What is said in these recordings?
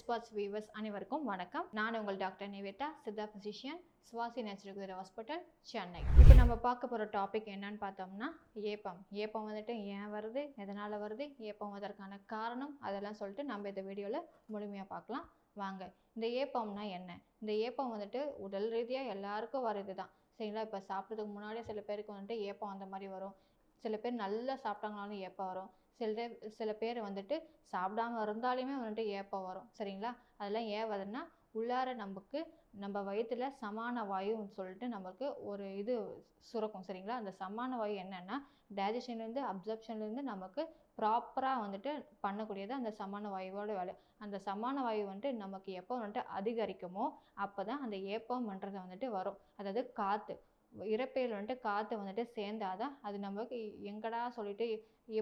Spots viewers அனைவருக்கும் வணக்கம். நான் உங்கள் doctor Nivetha Siddha physician Swasi natural hospital Chennai. இப்போ நம்ம பார்க்க போகிற டாபிக் என்னன்னு பார்த்தோம்னா ஏப்பம். ஏப்பம் வந்துட்டு ஏன் வருது? எதனால் வருது? ஏப்பம் வதற்கான காரணம்? அதெல்லாம் சொல்லிட்டு நம்ம இந்த வீடியோவில் முழுமையாக பார்க்கலாம். வாங்க. இந்த ஏப்பம்னா என்ன? இந்த ஏப்பம் வந்துட்டு உடல் ரீதியாக எல்லாருக்கும் வருது தான் சரிங்களா? இப்போ சாப்பிட்றதுக்கு முன்னாடியே சில பேருக்கு வந்துட்டு ஏப்பம் அந்த மாதிரி வரும். சில பேர் நல்லா சாப்பிட்டாங்கனாலும் ஏப்பம் வரும். சில சில பேர் வந்துட்டு சாப்பிடாம இருந்தாலுமே வந்துட்டு ஏப்பம் வரும். சரிங்களா? அதெல்லாம் ஏன் வருதுன்னா உள்ளார நமக்கு நம்ம வயிற்றுல சமான வாயுன்னு சொல்லிட்டு நமக்கு ஒரு இது சுரக்கும். சரிங்களா? அந்த சமான வாயு என்னென்னா டைஜஷன்லேருந்து அப்சர்ப்ஷன்லேருந்து நமக்கு ப்ராப்பராக வந்துட்டு பண்ணக்கூடியது அந்த சமான வாயுவோட வேலை. அந்த சமான வாயு வந்துட்டு நமக்கு எப்போ வந்துட்டு அதிகரிக்குமோ அப்போ தான் அந்த ஏப்பம்ன்றது வந்துட்டு வரும். அதாவது காற்று இறப்பையில் வந்துட்டு காற்று வந்துட்டு சேர்ந்தாதான் அது நமக்கு எங்கடா சொல்லிட்டு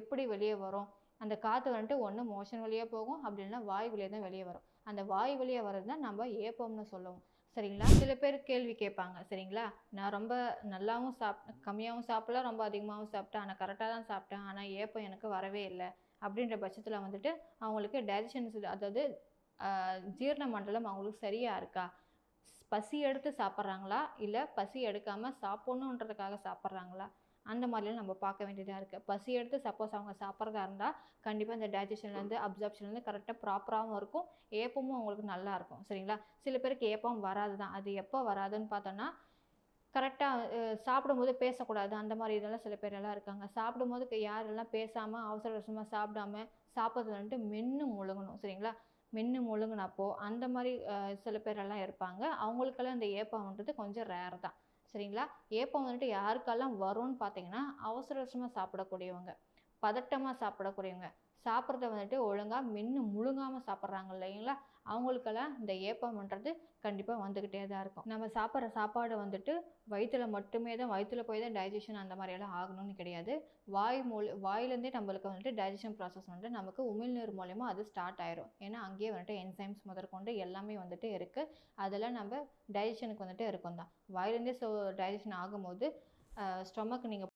எப்படி வெளியே வரும்? அந்த காற்று வந்துட்டு ஒன்று மோஷன் வழியாக போகும் அப்படி இல்லைன்னா வாய் வழியாக தான் வெளியே வரும். அந்த வாய் வழியாக வர்றது தான் நம்ம ஏப்பம்னு சொல்லுவோம். சரிங்களா? சில பேர் கேள்வி கேட்பாங்க சரிங்களா? நான் ரொம்ப நல்லாவும் சாப் கம்மியாகவும் சாப்பிடல ரொம்ப அதிகமாகவும் சாப்பிட்டேன். ஆனால் கரெக்டாக தான் சாப்பிட்டேன். ஆனால் ஏப்பம் எனக்கு வரவே இல்லை. அப்படின்ற பட்சத்தில் வந்துட்டு அவங்களுக்கு டைஜஷன் அதாவது ஜீரண மண்டலம் அவங்களுக்கு சரியாக இருக்கா? பசி எடுத்து சாப்பிட்றாங்களா? இல்லை பசி எடுக்காமல் சாப்பிட்ணுன்றதுக்காக சாப்பிட்றாங்களா? அந்த மாதிரிலாம் நம்ம பார்க்க வேண்டியதாக இருக்குது பசி எடுத்து சப்போஸ் அவங்க சாப்பிட்றதா இருந்தால் கண்டிப்பாக இந்த டைஜஷன்லேருந்து அப்சர்ப்ஷன்லேருந்து கரெக்டாக ப்ராப்பராகவும் இருக்கும். ஏப்பமும் அவங்களுக்கு நல்லா இருக்கும். சரிங்களா? சில பேருக்கு ஏப்பம் வராது தான் அது எப்போ வராதுன்னு பார்த்தோன்னா கரெக்டாக சாப்பிடும்போது பேசக்கூடாது. அந்த மாதிரி இதெல்லாம் சில பேர் எல்லாம் இருக்காங்க. சாப்பிடும்போது யாரெல்லாம் பேசாமல் அவசர அவசரமாக சாப்பிடாம சாப்பிட்றது வந்துட்டு மென்று முழுங்கணும் சரிங்களா? மென்று முழுங்கினப்போ அந்த மாதிரி சில பேரெல்லாம் இருப்பாங்க. அவங்களுக்கெல்லாம் இந்த ஏப்பம்ன்றது கொஞ்சம் ரேர் தான். சரிங்களா? ஏப்பம் வந்துட்டு யாருக்கெல்லாம் வரும்னு பார்த்தீங்கன்னா அவசர அவசரமாக சாப்பிடக்கூடியவங்க பதட்டமாக சாப்பிடக்கூடியவங்க. சாப்பிட்றத வந்துட்டு ஒழுங்காக மென்று முழுங்காமல் சாப்பிட்றாங்க இல்லைங்களா? அவங்களுக்கெல்லாம் இந்த ஏப்பம்ன்றது கண்டிப்பாக வந்துக்கிட்டே தான் இருக்கும். நம்ம சாப்பிட்ற சாப்பாடு வந்துட்டு வயிற்றுல மட்டுமே தான் வயிற்றுல போய் தான் டைஜஷன் அந்த மாதிரியெல்லாம் ஆகணும்னு கிடையாது. வாய் மூலி வாயிலேருந்தே நம்மளுக்கு வந்துட்டு டைஜஷன் ப்ராசஸ் வந்துட்டு நமக்கு உமிழ்நீர் மூலயமா அது ஸ்டார்ட் ஆயிரும். ஏன்னா அங்கேயே வந்துட்டு என்சைம்ஸ் முதற்கொண்டு எல்லாமே வந்துட்டு இருக்குது அதெல்லாம் நம்ம டைஜஷனுக்கு வந்துட்டு இருக்கும் தான். வாயிலேருந்தே ஸோ டைஜஷன் ஆகும்போது ஸ்டொமக் நீங்கள்